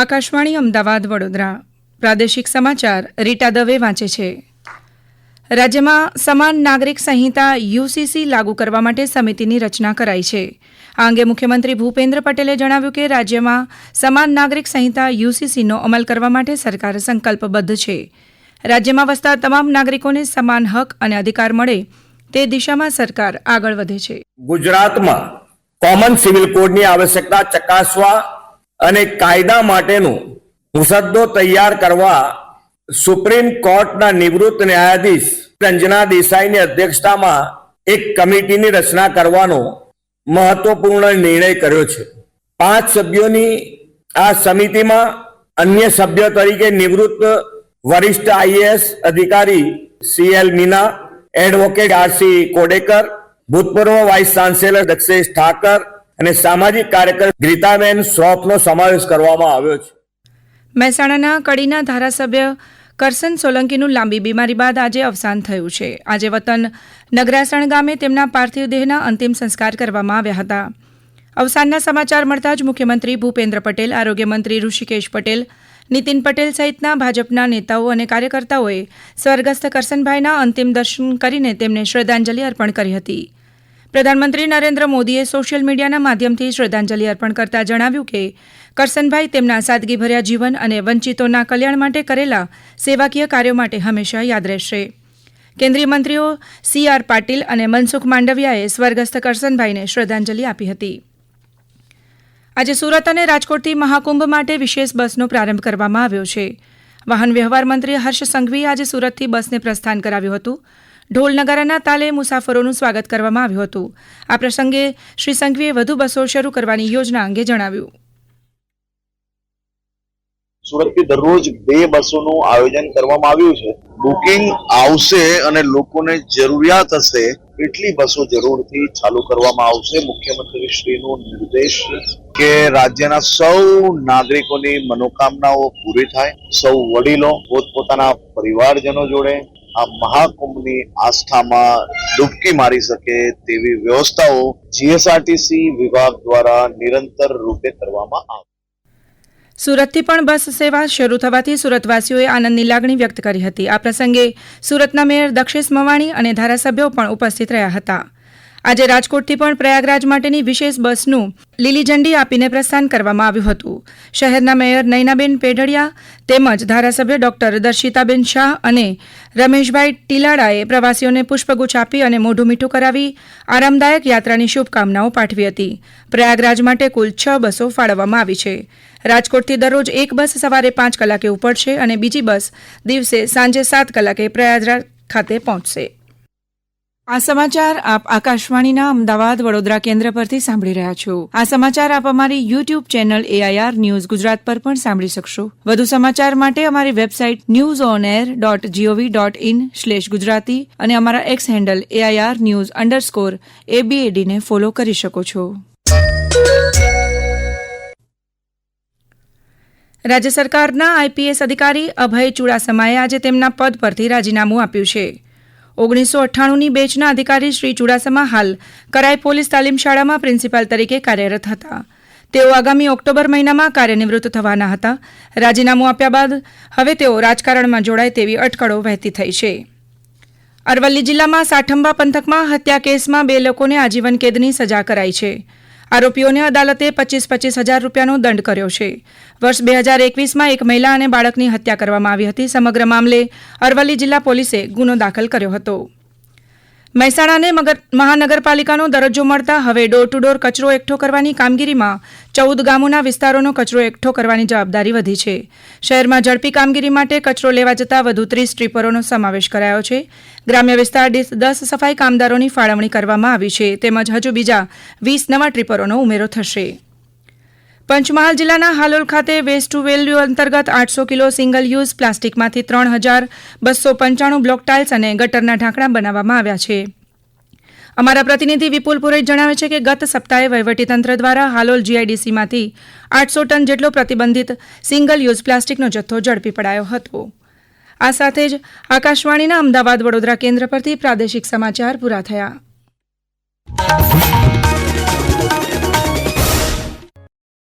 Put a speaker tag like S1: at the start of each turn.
S1: આકાશવાણી અમદાવાદ વડોદરા પ્રાદેશિક સમાચાર રીટા દવે વાંચે છે રાજ્યમાં સમાન નાગરિક સંહિતા યુસીસી લાગુ કરવા માટે સમિતિની રચના કરાઈ છે આ અંગે મુખ્યમંત્રી ભૂપેન્દ્ર પટેલે જણાવ્યું કે રાજ્યમાં સમાન નાગરિક સંહિતા યુસીસીનો અમલ કરવા માટે સરકાર સંકલ્પબદ્ધ છે રાજ્યમાં વસતા તમામ નાગરિકોને સમાન હક અને અધિકાર મળે તે દિશામાં સરકાર આગળ વધે છે
S2: ગુજરાતમાં કોમન સિવિલ કોડની આવશ્યકતા ચકાસવા અને કાયદા માટેનું મુસદ્દો તૈયાર કરવા સુપ્રીમ કોર્ટના નિવૃત્ત ન્યાયાધીશ રંજના દેસાઈની અધ્યક્ષતામાં એક કમિટીની રચના કરવાનો મહત્વપૂર્ણ નિર્ણય કર્યો છે પાંચ સભ્યોની આ સમિતિમાં અન્ય સભ્ય તરીકે નિવૃત્ત વરિષ્ઠ આઈએએસ અધિકારી CL Meena advocate RC Kodekar ભૂતપૂર્વ વાઇસ ચાન્સેલર દક્ષેશ ઠાકર અને સામાજિક કાર્યકર ગ્રીતાબેન શ્રોફનો સમાવેશ કરવામાં આવ્યો છે
S1: મહેસાણાના કડીના ધારાસભ્ય કરસન સોલંકીનું લાંબી બીમારી બાદ આજે અવસાન થયું છે આજે વતન નગરાસણ ગામે તેમના પાર્થિવ દેહના અંતિમ સંસ્કાર કરવામાં આવ્યા હતા અવસાનના સમાચાર મળતા જ મુખ્યમંત્રી ભૂપેન્દ્ર પટેલ આરોગ્યમંત્રી ઋષિકેશ પટેલ નીતિન પટેલ સહિતના ભાજપના નેતાઓ અને કાર્યકર્તાઓએ સ્વર્ગસ્થ કરસનભાઈના અંતિમ દર્શન કરીને તેમને શ્રદ્ધાંજલિ અર્પણ કરી હતી પ્રધાનમંત્રી નરેન્દ્ર મોદીએ સોશિયલ મીડિયાના માધ્યમથી શ્રદ્ધાંજલિ અર્પણ કરતા જણાવ્યું કે કરસનભાઈ તેમના સાદગીભર્યા જીવન અને વંચિતોના કલ્યાણ માટે કરેલા સેવાકીય કાર્યો માટે હંમેશા યાદ રહેશે કેન્દ્રીય મંત્રીઓ સી આર પાટીલ અને મનસુખ માંડવિયાએ સ્વર્ગસ્થ કરસનભાઈને શ્રદ્ધાંજલિ આપી હતી આજે સુરત અને રાજકોટથી મહાકુંભ માટે વિશેષ બસનો પ્રારંભ કરવામાં આવ્યો છે વાહન વ્યવહાર મંત્રી હર્ષ સંઘવીએ આજે સુરતથી બસને પ્રસ્થાન કરાવ્યું હતું ઢોલ નગારાના તાલે મુસાફરોનું સ્વાગત કરવામાં આવ્યું હતું આ પ્રસંગે શ્રી સંઘવીએ વધુ બસો શરૂ કરવાની યોજના અંગે જણાવ્યું
S2: સુરતથી દરરોજ બે બસોનું આયોજન કરવામાં આવ્યું છે બુકિંગ આવશે અને લોકોને જરૂરિયાત હશે એટલી બસો જરૂરથી ચાલુ કરવામાં આવશે મુખ્યમંત્રી શ્રીનો નિર્દેશ કે રાજ્યના સૌ નાગરિકોની મનોકામનાઓ પૂરી થાય સૌ વડીલો પોતપોતાના પરિવારજનો જોડે આ મહાકુંભની આસ્થામાં ડૂબકી મારી શકે તેવી વ્યવસ્થાઓ જીએસઆરટીસી વિભાગ દ્વારા નિરંતર રૂપે કરવામાં આવે
S1: સુરતથી પણ બસ સેવા શરૂ થવાથી સુરતવાસીઓએ આનંદની લાગણી વ્યક્ત કરી હતી આ પ્રસંગે સુરતના મેયર દક્ષેશ મવાણી અને ધારાસભ્યો પણ ઉપસ્થિત રહ્યા હતા આજે રાજકોટથી પણ પ્રયાગરાજ માટેની વિશેષ બસનું લીલી ઝંડી આપીને પ્રસ્થાન કરવામાં આવ્યું હતું શહેરના મેયર નૈનાબેન પેઢડિયા તેમજ ધારાસભ્ય ડોક્ટર દર્શિતાબેન શાહ અને રમેશભાઈ ટીલાડાએ પ્રવાસીઓને પુષ્પગુચ્છ આપી અને મોઢું મીઠું કરાવી આરામદાયક યાત્રાની શુભકામનાઓ પાઠવી હતી પ્રયાગરાજ માટે કુલ છ બસો ફાળવવામાં આવી છે રાજકોટથી દરરોજ એક બસ સવારે પાંચ કલાકે ઉપડશે અને બીજી બસ દિવસે સાંજે સાત કલાકે પ્રયાગરાજ ખાતે પહોંચશે આ સમાચાર આપ આકાશવાણીના અમદાવાદ વડોદરા કેન્દ્ર પરથી સાંભળી રહ્યા છો આ સમાચાર આપ અમારી YouTube channel AIR news Gujarat પર પણ સાંભળી શકશો વધુ સમાચાર માટે અમારી website news on air dot gov dot in slash Gujarati અને અમારા X handle AIR news underscore એબીએડીને ફોલો કરી શકો છો રાજ્ય સરકારના આઈપીએસ અધિકારી અભય ચુડાસમાએ આજે તેમના પદ પરથી રાજીનામું આપ્યું છે ઓગણીસો અઠ્ઠાણુંની બેચના અધિકારી શ્રી ચુડાસમા હાલ કરાઈ પોલીસ તાલીમ શાળામાં પ્રિન્સિપાલ તરીકે કાર્યરત હતા તેઓ આગામી ઓક્ટોબર મહિનામાં કાર્યનિવૃત્ત થવાના હતા રાજીનામું આપ્યા બાદ હવે તેઓ રાજકારણમાં જોડાય તેવી અટકળો વહેતી થઈ છે અરવલ્લી જિલ્લામાં સાઠંબા પંથકમાં હત્યા કેસમાં બે લોકોને આજીવન કેદની સજા કરાઈ છે આરોપીઓને અદાલતે પચીસ પચીસ હજાર રૂપિયાનો દંડ કર્યો છે વર્ષ બે હજાર એકવીસમાં એક મહિલા અને બાળકની હત્યા કરવામાં આવી હતી સમગ્ર મામલે અરવલ્લી જિલ્લા પોલીસે ગુનો દાખલ કર્યો હતો મહેસાણાને મહાનગરપાલિકાનો દરજ્જો મળતા હવે ડોર ટુ ડોર કચરો એકઠો કરવાની કામગીરીમાં ચૌદ ગામોના વિસ્તારોનો કચરો એકઠો કરવાની જવાબદારી વધી છે શહેરમાં ઝડપી કામગીરી માટે કચરો લેવા જતા વધુ ત્રીસ સ્ટ્રીપરોનો સમાવેશ કરાયો છે ગ્રામ્ય વિસ્તાર દીઠ દસ સફાઈ કામદારોની ફાળવણી કરવામાં આવી છે તેમજ હજુ બીજા વીસ નવા ટ્રીપરોનો ઉમેરો થશે પંચમહાલ જિલ્લાના હાલોલ ખાતે વેસ્ટ ટુ વેલ્યુ અંતર્ગત આઠસો કિલો સિંગલ યુઝ પ્લાસ્ટિકમાંથી ત્રણ હજાર બસો પંચાણું બ્લોક ટાઇલ્સ અને ગટરના ઢાંકણા બનાવવામાં આવ્યા છે અમારા પ્રતિનિધિ વિપુલ પુરોહિત જણાવે છે કે ગત સપ્તાહે વહીવટીતંત્ર દ્વારા હાલોલ જીઆઈડીસીમાંથી આઠસો ટન જેટલો પ્રતિબંધિત સિંગલ યુઝ પ્લાસ્ટિકનો જથ્થો ઝડપી પડાયો હતો આ સાથે જ આકાશવાણીના અમદાવાદ વડોદરા કેન્દ્ર પરથી પ્રાદેશિક સમાચાર પૂરા થયા